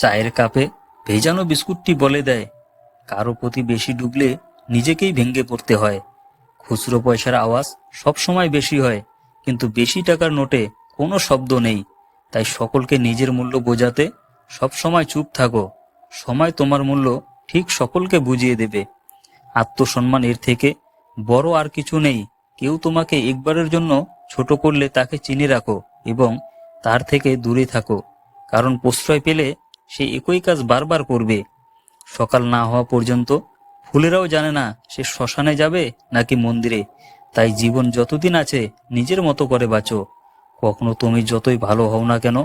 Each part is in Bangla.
চায়ের কাপে ভেজানো বিস্কুটটি বলে দেয়, কারও প্রতি বেশি ডুবলে নিজেকেই ভেঙে পড়তে হয়। খুচরো পয়সার আওয়াজ সবসময় বেশি হয়, কিন্তু বেশি টাকার নোটে কোনো শব্দ নেই। তাই সকলকে নিজের মূল্য বোঝাতে সবসময় চুপ থাকো। সময় তোমার মূল্য ঠিক সকলকে বুঝিয়ে দেবে। আত্মসম্মান এর থেকে বড় আর কিছু নেই। কেউ তোমাকে একবারের জন্য ছোট করলে তাকে চিনে রাখো এবং তার থেকে দূরে থাকো। কারণ প্রশ্রয় পেলে সে একই কাজ বারবার করবে। সকাল না হওয়া পর্যন্ত ফুলেরাও জানে না সে শ্মশানে যাবে নাকি মন্দিরে। তাই জীবন যতদিন আছে, নিজের মতো করে বাঁচো। কখনো তুমি যতই ভালো হও না কেন,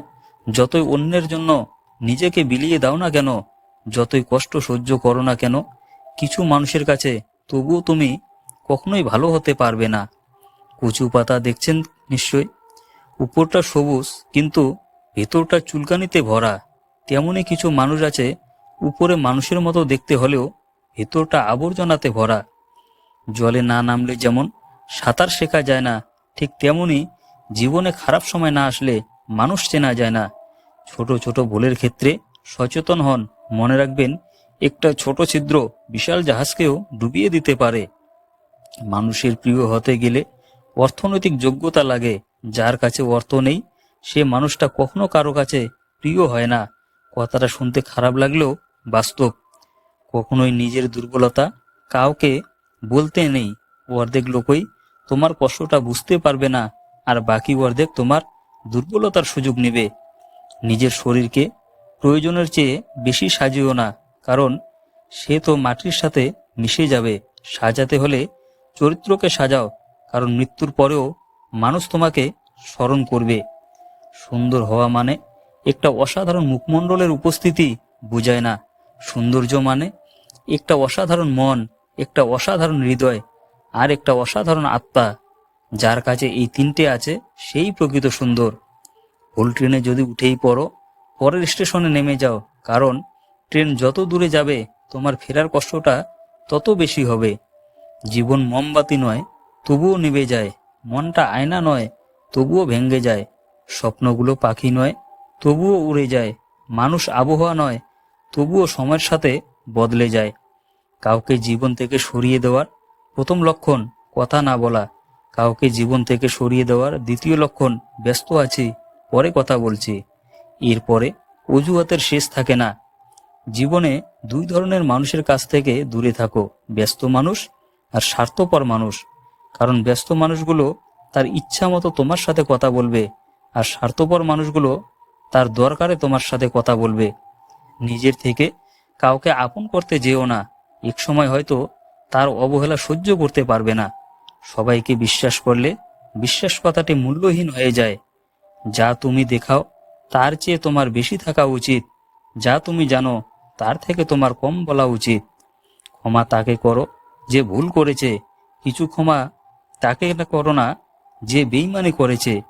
যতই অন্যের জন্য নিজেকে বিলিয়ে দাও না কেন, যতই কষ্ট সহ্য করো না কেন, কিছু মানুষের কাছে তবুও তুমি কখনোই ভালো হতে পারবে না। কচু পাতা দেখছেন নিশ্চয়? উপরটা সবুজ, কিন্তু ভেতরটা চুলকানিতে ভরা। তেমনই কিছু মানুষ আছে উপরে মানুষের মতো দেখতে হলেও ভেতরটা আবর্জনাতে ভরা। জলে না নামলে যেমন সাঁতার শেখা যায় না, ঠিক তেমনই জীবনে খারাপ সময় না আসলে মানুষ চেনা যায় না। ছোট ছোট ভুলের ক্ষেত্রে সচেতন হন, মনে রাখবেন একটা ছোট ছিদ্র বিশাল জাহাজকেও ডুবিয়ে দিতে পারে। মানুষের প্রিয় হতে গেলে অর্থনৈতিক যোগ্যতা লাগে, যার কাছে অর্থ নেই সে মানুষটা কখনো কারও কাছে প্রিয় হয় না। কথাটা শুনতে খারাপ লাগলেও বাস্তব। কখনোই নিজের দুর্বলতা কাউকে বলতে নেই। অর্ধেক লোকই তোমার কষ্টটা বুঝতে পারবে না, আর বাকি অর্ধেক তোমার দুর্বলতার সুযোগ নেবে। নিজের শরীরকে প্রয়োজনের চেয়ে বেশি সাজিও না, কারণ সে তো মাটির সাথে মিশে যাবে। সাজাতে হলে চরিত্রকে সাজাও, কারণ মৃত্যুর পরেও মানুষ তোমাকে স্মরণ করবে। সুন্দর হওয়া মানে একটা অসাধারণ মুখমণ্ডলের উপস্থিতি বোঝায় না। সৌন্দর্য মানে একটা অসাধারণ মন, একটা অসাধারণ হৃদয়, আর একটা অসাধারণ আত্মা, যার কাছে এই তিনটে আছে সেই প্রকৃত সুন্দর। ভুল ট্রেনে যদি উঠেই পড়ো, পরের স্টেশনে নেমে যাও, কারণ ট্রেন যত দূরে যাবে, তোমার ফেরার কষ্টটা তত বেশি হবে। জীবন মোমবাতি নয়, তবুও নিভে যায়। মনটা আয়না নয়, তবুও ভেঙ্গে যায়। স্বপ্নগুলো পাখি নয় তবুও উড়ে যায়। মানুষ আবহাওয়া নয়, তবুও সময়ের সাথে বদলে যায়। কাউকে জীবন থেকে সরিয়ে দেওয়ার প্রথম লক্ষণ কথা না বলা। কাউকে জীবন থেকে সরিয়ে দেওয়ার দ্বিতীয় লক্ষণ, ব্যস্ত আছি, পরে কথা বলছি। এরপরে অজুহাতের শেষ থাকে না। জীবনে দুই ধরনের মানুষের কাছ থেকে দূরে থাকো, ব্যস্ত মানুষ আর স্বার্থপর মানুষ। কারণ ব্যস্ত মানুষগুলো তার ইচ্ছা মতো তোমার সাথে কথা বলবে আর স্বার্থপর মানুষগুলো তার দরকারে তোমার সাথে কথা বলবে। নিজের থেকে কাউকে আপন করতে যেও না। এক সময় হয়তো তার অবহেলা সহ্য করতে পারবে না। সবাইকে বিশ্বাস করলে বিশ্বাস কথাটি মূল্যহীন হয়ে যায়। যা তুমি দেখাও, তার চেয়ে তোমার বেশি থাকা উচিত। যা তুমি জানো, তার থেকে তোমার কম বলা উচিত। ক্ষমা তাকে করো যে ভুল করেছে। কিছু ক্ষমা তাকে করো না, যে বেইমানি করেছে।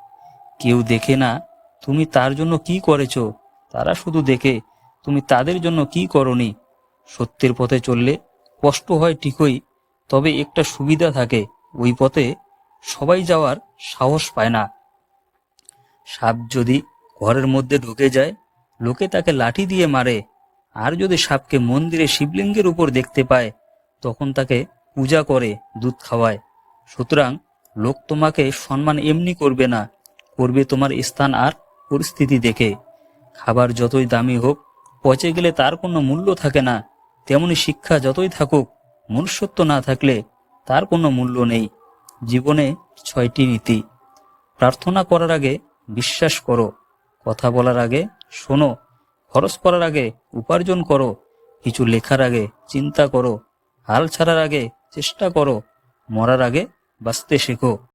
কেউ দেখে না তুমি তার জন্য কি করেছ? তারা শুধু দেখে, তুমি তাদের জন্য কি করনি? সত্যের পথে চললে কষ্ট হয় ঠিকই, তবে একটা সুবিধা থাকে, ওই পথে সবাই যাওয়ার সাহস পায় না। সাপ যদি ঘরের মধ্যে ঢুকে যায়, লোকে তাকে লাঠি দিয়ে মারে। আর যদি সাপকে মন্দিরে শিবলিঙ্গের উপর দেখতে পায়, তখন তাকে পূজা করে, দুধ খাওয়ায়। সুতরাং লোক তোমাকে সম্মান এমনি করবে না, করবে তোমার স্থান আর পরিস্থিতি দেখে। খাবার যতই দামি হোক, পচে গেলে তার কোনো মূল্য থাকে না। তেমনি শিক্ষা যতই থাকুক, মনুষ্যত্ব না থাকলে তার কোনো মূল্য নেই। জীবনে ছয়টি নীতি। প্রার্থনা করার আগে বিশ্বাস করো। কথা বলার আগে শোনো। খরচ করার আগে উপার্জন করো। কিছু লেখার আগে চিন্তা করো। হাল ছাড়ার আগে চেষ্টা করো। মরার আগে বাঁচতে শেখো।